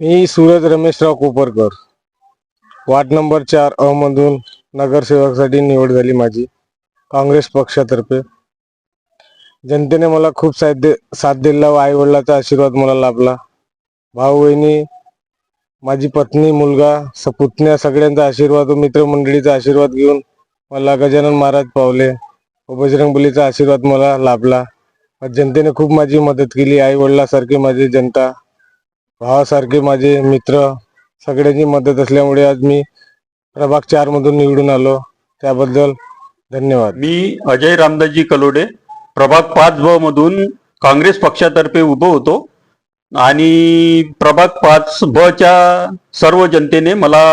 मी Suraj Rameshrao Koparkar. Ward number चार अहमधून नगरसेवकासाठी निवड झाली माझी काँग्रेस पक्षातर्फे. जनतेने मला खूप साध्य साथ दिला व आईवडिलाचा आशीर्वाद मला लाभला. भाऊ बहिणी माझी पत्नी मुलगा सपुतण्या सगळ्यांचा आशीर्वाद व मित्रमंडळीचा आशीर्वाद घेऊन मला गजानन महाराज पावले व बजरंगबलीचा आशीर्वाद मला लाभला. जनतेने खूप माझी मदत केली आई वडिलासारखी माझी जनता भावासारखे माझे मित्र सगळ्यांची मदत असल्यामुळे आज मी प्रभाग चार मधून निवडून आलो. त्याबद्दल धन्यवाद. मी अजय रामदासजी कलोडे प्रभाग पाच ब मधून काँग्रेस पक्षातर्फे उभं होतो आणि प्रभाग पाच ब च्या सर्व जनतेने मला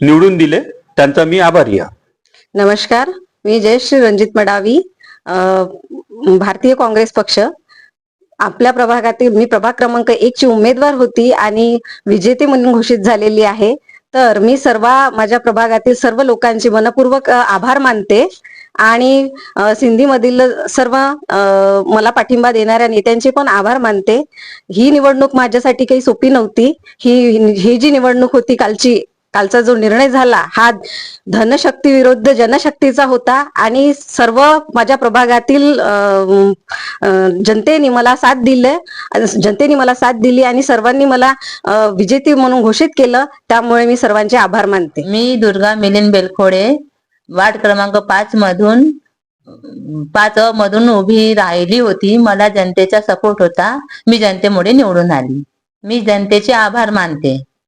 निवडून दिले. त्यांचा मी आभारी आहे. नमस्कार. मी जयश्री रणजित मडावी भारतीय काँग्रेस पक्ष. आपल्या प्रभागातील मी प्रभाग क्रमांक एक ची उमेदवार होती आणि विजेते म्हणून घोषित झालेली आहे. तर मी सर्व माझ्या प्रभागातील सर्व लोकांचे मनपूर्वक आभार मानते. आणि सिंधीमधील सर्व मला पाठिंबा देणाऱ्या नेत्यांचे पण आभार मानते. ही निवडणूक माझ्यासाठी काही सोपी नव्हती. ही ही जी निवडणूक होती कालची कालचा जो निर्णय झाला हा धनशक्ती विरुद्ध जनशक्तीचा होता आणि सर्व माझ्या प्रभागातील जनतेने मला साथ दिले जनतेने मला साथ दिली आणि सर्वांनी मला विजेती म्हणून घोषित केलं त्यामुळे मी सर्वांचे आभार मानते. मी दुर्गा मिलिंद बेलखोडे वार्ड क्रमांक पाच मधून पाच अ मधून उभी राहिली होती. मला जनतेचा सपोर्ट होता. मी जनतेमुळे निवडून आली. मी जनतेचे आभार मानते.